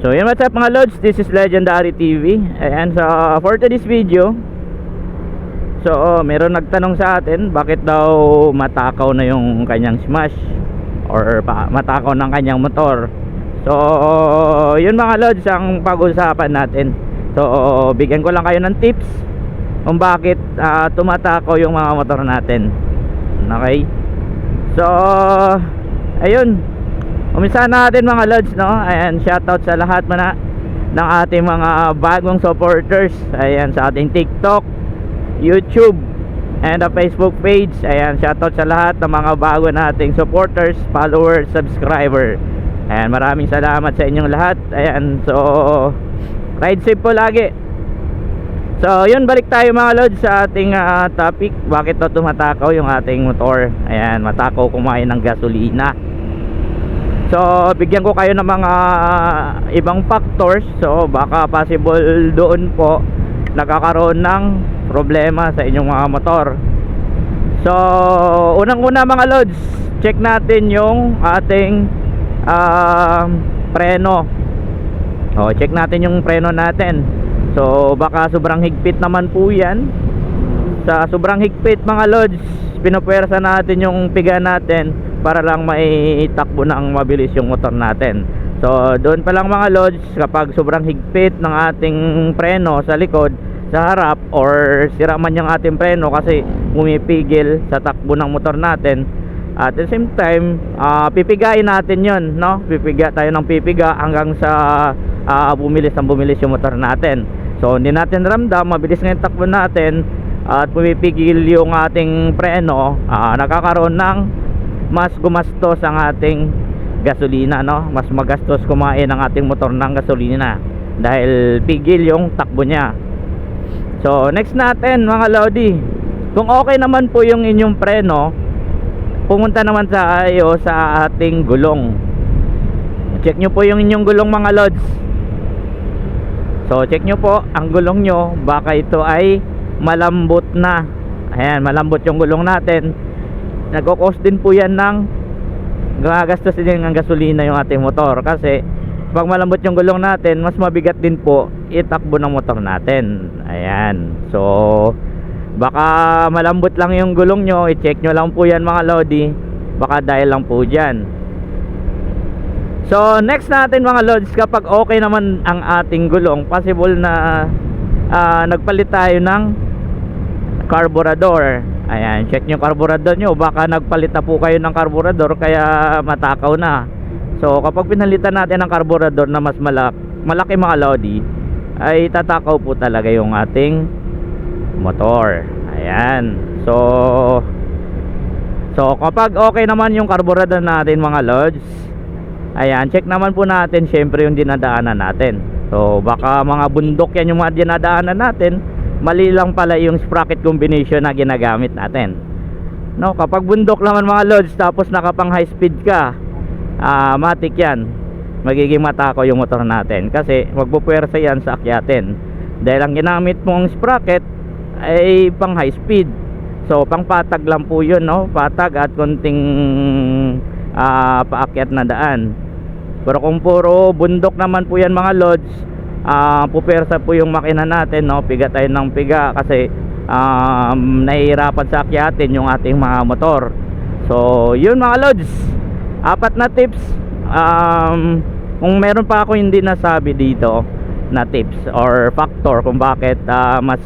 So yun what's up mga Lods, this is Legendary TV Ayan, so for today's video So oh, meron nagtanong sa atin Bakit daw matakaw na yung kanyang smash Or pa, matakaw ng kanyang motor? So yun mga Lods ang pag-usapan natin. So bigyan ko lang kayo ng tips Kung bakit ah, tumatakaw yung mga motor natin. Okay? So Ayun Umisa natin mga lods no? Ayan shoutout sa lahat mana ng ating mga bagong supporters. Ayan sa ating TikTok YouTube and the Facebook page. Ayan shoutout sa lahat ng mga bago nating supporters Followers, subscriber. Ayan maraming salamat sa inyong lahat. Ayan so Ride safe po lagi. So yun balik tayo mga lods sa ating ah, topic. Bakit to tumatakaw yung ating motor? Ayan matakaw kumain ng gasolina So, bigyan ko kayo ng mga ibang factors. So, baka possible doon po nagkakaroon ng problema sa inyong mga motor. So, unang-una mga lods, check natin yung ating ah, preno. O, check natin yung preno natin. So, baka sobrang higpit naman po yan. Sa sobrang higpit mga lods, pinupwersa natin yung piga natin para lang maitakbo ng mabilis yung motor natin. So, doon pa lang mga lods, kapag sobrang higpit ng ating preno sa likod, sa harap, or sira man yung ating preno kasi pumipigil sa takbo ng motor natin, at the same time, ah, pipigain natin yon no? Pipiga tayo ng pipiga hanggang sa ah, bumilis ang bumilis yung motor natin. So, hindi natin ramdam, mabilis nga yung takbo natin, at pumipigil yung ating preno, ah, nakakaroon ng mas gumastos ang ating gasolina no? Mas magastos kumain ang ating motor ng gasolina dahil pigil yung takbo niya. So next natin mga lodi. Kung okay naman po yung inyong preno pumunta naman tayo sa ating gulong. Check nyo po yung inyong gulong mga lods. So check nyo po ang gulong nyo. Baka ito ay malambot na. Ayan malambot yung gulong natin nagkakos din po yan ng gagastos din ng gasolina yung ating motor. Kasi pag malambot yung gulong natin mas mabigat din po itakbo ng motor natin. Ayan. So baka malambot lang yung gulong nyo i-check nyo lang po yan mga lodi. Baka dahil lang po dyan. So next natin mga lods kapag okay naman ang ating gulong possible na ah, nagpalit tayo ng carburetor ayan check nyo yung carburetor nyo. Baka nagpalit na po kayo ng carburetor kaya matakaw na. So kapag pinalitan natin ng carburetor na mas malak malaki mga lodi ay tatakaw po talaga yung ating motor. Ayan. So so kapag okay naman yung carburetor natin mga lods ayan check naman po natin syempre yung dinadaanan natin. So baka mga bundok yan yung mga dinadaanan natin mali lang pala yung sprocket combination na ginagamit natin. No kapag bundok naman mga lods tapos nakapang high speed ka ah matik yan. Magiging matako yung motor natin. Kasi magpupuwersa yan sa akyatin. Dahil ang ginamit mong sprocket ay pang high speed. So pang patag lang po yun no? Patag at konting ah, paakyat na daan. Pero kung puro bundok naman po yan mga lods ah pupersa po yung makina natin no? Piga tayo ng piga kasi um, nahihirapan sa akyatin yung ating mga motor. So yun mga lods apat na tips. Um, kung meron pa ako hindi nasabi dito na tips or factor kung bakit ah, mas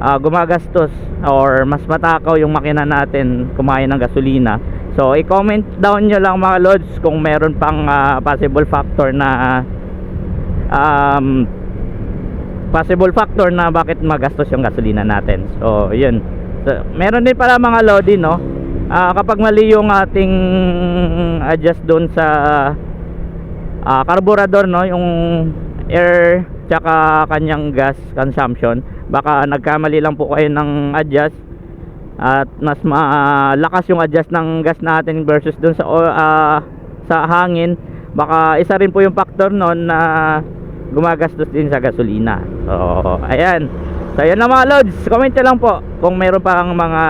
ah, gumagastos or mas matakaw yung makina natin kumain ng gasolina. So i-comment down nyo lang mga lods kung meron pang ah, possible factor na um, possible factor na bakit magastos yung gasolina natin. So yun. So, meron din pala mga lodi no? Ah, kapag mali yung ating adjust doon sa ah, carburetor no? Yung air tsaka kanyang gas consumption baka nagkamali lang po kayo ng adjust at mas malakas yung adjust ng gas natin versus doon sa ah, sa hangin. Baka isa rin po yung factor noon na gumagastos din sa gasolina so ayan so ayan na mga lods comment lang po kung meron pa kang mga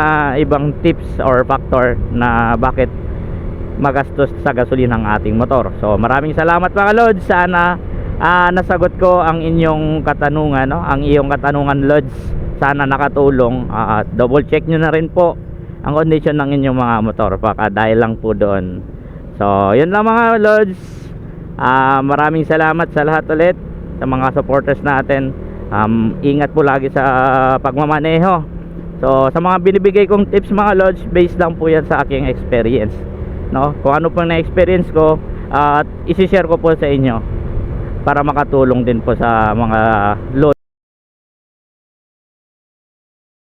ibang tips or factor na bakit magastos sa gasolina ng ating motor. So maraming salamat mga Lods. Sana ah, nasagot ko ang inyong katanungan, no? Ang iyong katanungan Lods. Sana nakatulong. Ah, double check nyo na rin po ang condition ng inyong mga motor. Baka dahil lang po doon. So, yun lang mga Lods. Ah, maraming salamat sa lahat ulit sa mga supporters natin. Um, ingat po lagi sa pagmamaneho. So, sa mga binibigay kong tips mga Lods, based lang po yan sa aking experience. No? Kung ano pong na-experience ko, at isi-share ko po sa inyo para makatulong din po sa mga Lods